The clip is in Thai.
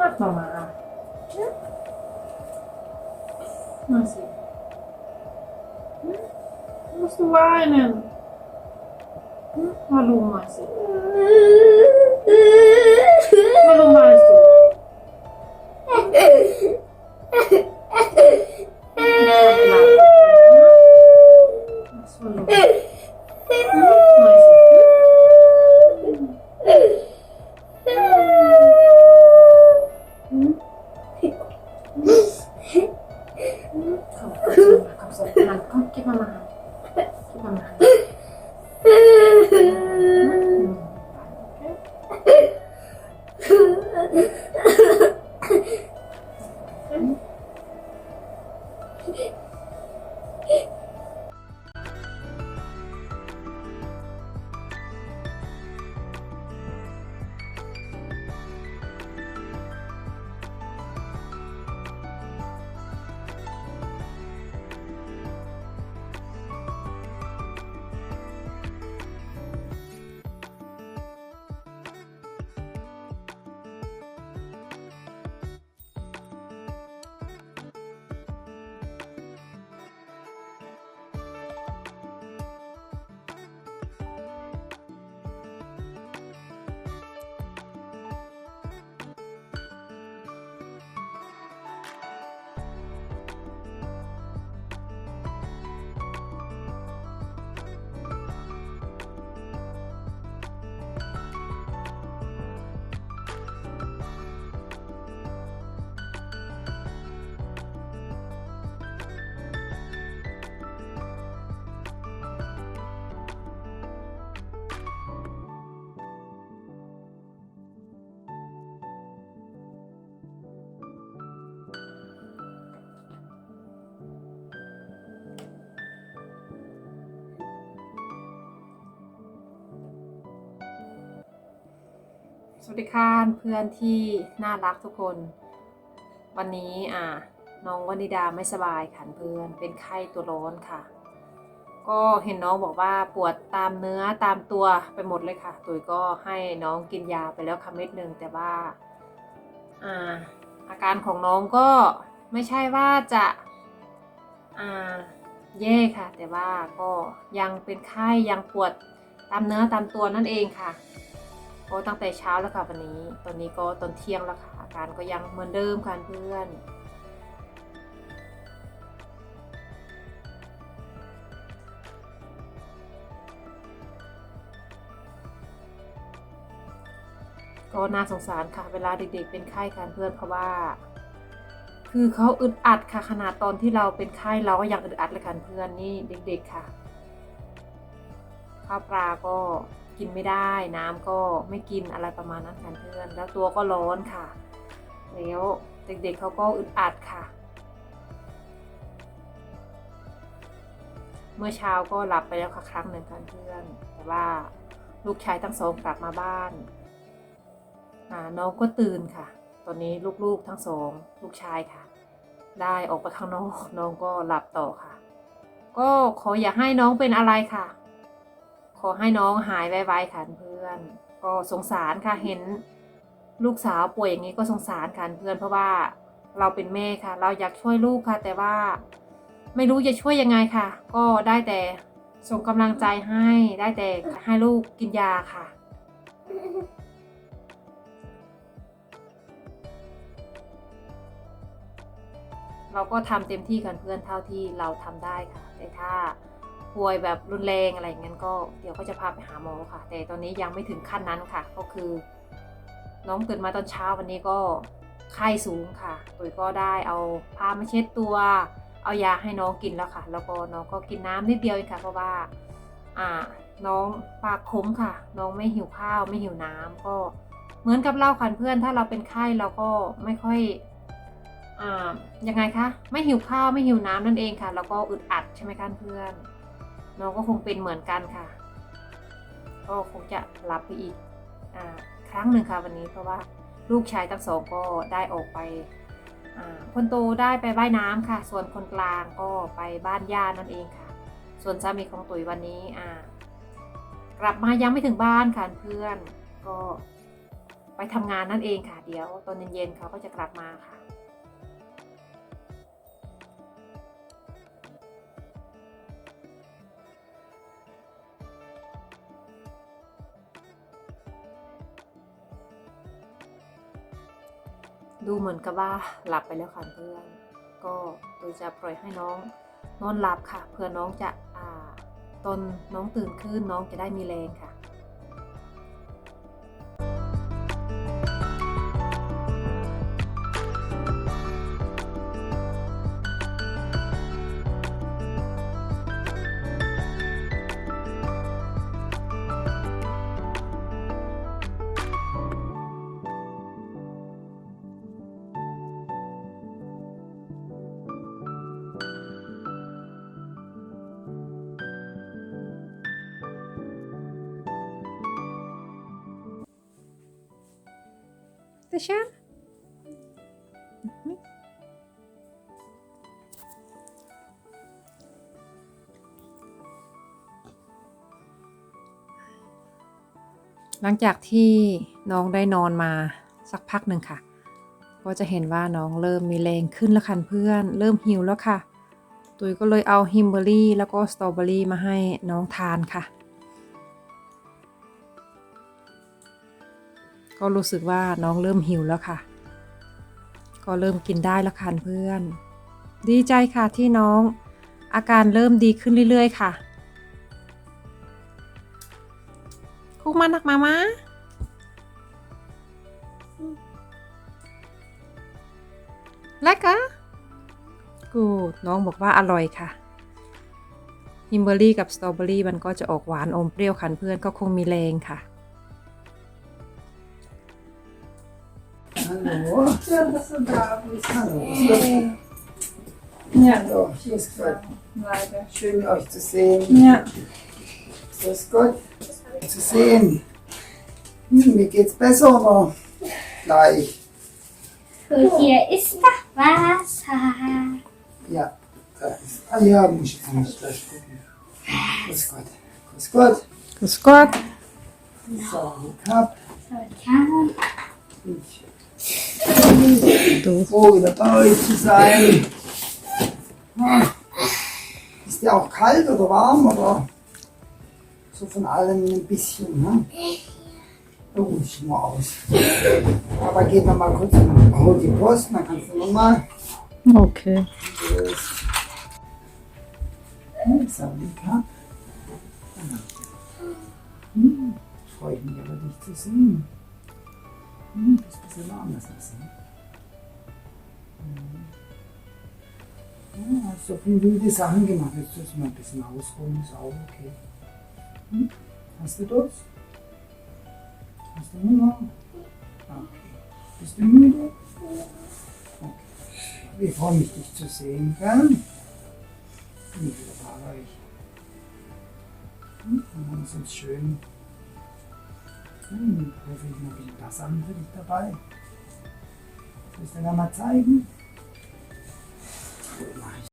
uma tomada. Né? Não sei. Gusto ba nun? Malumas. Malumas. Malumas. Malumas. วัสดีค่ะเพื่อนที่น่ารักทุกคน วันนี้อ่าน้องวนิดาไม่สบายค่ะเพื่อนเป็นไข้ตัวร้อนค่ะ ก็เห็นน้องบอกว่าปวดตามเนื้อตามตัวไปหมดเลยค่ะตุยก็ให้น้องกินยาไปแล้วค่ะเม็ดหนึ่งแต่ว่าอ่าอาการของน้องก็ไม่ใช่ว่าจะอ่าแย่ค่ะ แต่ว่าก็ยังเป็นไข้ยังปวดตามเนื้อตามตัวนั่นเองค่ะ ก็ตั้งแต่เช้าแล้วค่ะวันนี้ ตอนนี้ก็ตอนเที่ยงแล้วค่ะอาการก็ยังเหมือนเดิมค่ะเพื่อนก็น่าสงสารค่ะเวลาเด็กๆเป็นไข้ค่ะเพื่อนเพราะว่า คือเขาอึดอัดค่ะขนาดตอนที่เราเป็นไข้เราก็ยังอึดอัดเลยค่ะเพื่อนนี่เด็ก ๆค่ะข้าวปลาก็ กินไม่ได้ น้ำก็ไม่กินอะไรประมาณนั้นค่ะเพื่อนแล้วตัวก็ร้อนค่ะ แล้วเด็กๆเขาก็อึดอัดค่ะ เมื่อเช้าก็หลับไปแล้วค่ะครั้งหนึ่งค่ะเพื่อนแต่ว่าลูกชายทั้งสองกลับมาบ้านน้องก็ตื่นค่ะ ตอนนี้ลูกๆทั้งสองลูกชายค่ะ ได้ออกไปข้างนอกน้องก็หลับต่อค่ะ ก็ขออย่าให้น้องเป็นอะไรค่ะ ขอให้น้องหายไวๆค่ะเพื่อน ก็สงสารค่ะเห็นลูกสาวป่วยอย่างนี้ก็สงสารค่ะเพื่อน เพราะว่าเราเป็นแม่ค่ะ เราอยากช่วยลูกค่ะ แต่ว่าไม่รู้จะช่วยยังไงค่ะ ก็ได้แต่ส่งกำลังใจให้ได้แต่ให้ลูกกินยาค่ะ เราก็ทำเต็มที่กันเพื่อนเท่าที่เราทำได้ค่ะ แต่ถ้า ป่วยแบบรุนแรงอะไรอย่างนั้นก็เดี๋ยวก็จะพาไปหาหมอค่ะ แต่ตอนนี้ยังไม่ถึงขั้นนั้นค่ะ ก็คือ น้องตื่นมาตอนเช้าวันนี้ก็ไข้สูงค่ะตุยก็ได้เอาผ้ามาเช็ดตัว เอายาให้น้องกินแล้วค่ะ แล้วก็น้องก็กินน้ำนิดเดียวเองค่ะเพราะว่าอ่าน้องปากขมค่ะ น้องไม่หิวข้าวไม่หิวน้ำก็เหมือนกับเราค่ะเพื่อน ถ้าเราเป็นไข้เราก็ไม่ค่อยอ่ายังไงคะ ไม่หิวข้าวไม่หิวน้ำนั่นเองค่ะ แล้วก็อึดอัดใช่ไหมคะเพื่อน น้องก็คงเป็นเหมือนกันค่ะ ก็คงจะหลับไปอีกอครั้งหนึ่งค่ะวันนี้เพราะว่าลูกชายทั้งสองก็ได้ออกไปคนโตได้ไปว่ายน้ำค่ะ ส่วนคนกลางก็ไปบ้านญาตินั่นเองค่ะ ส่วนสามีของตุ๋ยวันนี้กลับมายังไม่ถึงบ้านค่ะเพื่อนก็ไปไปทำงานนั่นเองค่ะ เดี๋ยวตอนเย็นๆเขาก็จะกลับมาค่ะ ดูเหมือนกับว่าหลับไปแล้วค่ะเพื่อนก็โดยจะปล่อยให้น้องนอนหลับค่ะ เพื่อน้องจะอ่าตอนน้องตื่นขึ้นน้องจะได้มีแรงค่ะ Tasha? Mhm. หลังจากที่น้องได้นอนมาสักพักหนึ่งค่ะ ก็จะเห็นว่าน้องเริ่มมีแรงขึ้นแล้วค่ะเพื่อน เริ่มหิวแล้วค่ะ ตุยก็เลยเอาฮิมเบอรี่แล้วก็สตรอเบอรี่มาให้น้องทานค่ะ ก็รู้สึกว่าน้องเริ่มหิวแล้วค่ะ ก็เริ่มกินได้แล้วค่ะเพื่อน ดีใจค่ะที่น้องอาการเริ่มดีขึ้นเรื่อยๆ ค่ะคุกมานักมามาแล้วก็กูน้องบอกว่าอร่อยค่ะฮิมเบอรี่กับสตรอเบอรี่มันก็จะออกหวานอมเปรี้ยวขันเพื่อนก็คงมีแรงค่ะ Hallo. Schön, dass du da bist. Hallo. Ja, So, hier ist Gott. leider. Schön euch zu sehen. Ja. Grüß Gott. Zu sehen. Hm, mir geht's besser, aber gleich. Und hier ist das Wasser. Ja, da ist. Ah ja, muss ich, muss ich gleich gucken. Grüß Gott. Grüß Gott. Grüß Gott So, ich hab. So, kann Ich Doof. froh, wieder bei euch zu sein. Ist der auch kalt oder warm oder so von allem ein bisschen? Ne? Oh, ich nur aus. Aber geht wir mal kurz hol die Post, dann kannst du nochmal. Okay. Sabrika. Hm, freue ich mich aber dich zu sehen. Hm, du bist ein bisschen anders als ich. So viele wilde Sachen gemacht. Jetzt tust du mal ein bisschen ausruhen, ist auch okay. Hm? Hast du Durst? Hast du Hunger? Okay. Bist du müde? Okay. Ich freue mich, dich zu sehen, gell? Bin ich wieder bei euch. Hm, Dann haben wir uns schön. Hm, hoffentlich noch ein bisschen Wasser für dich dabei. Ich dir da mal zeigen?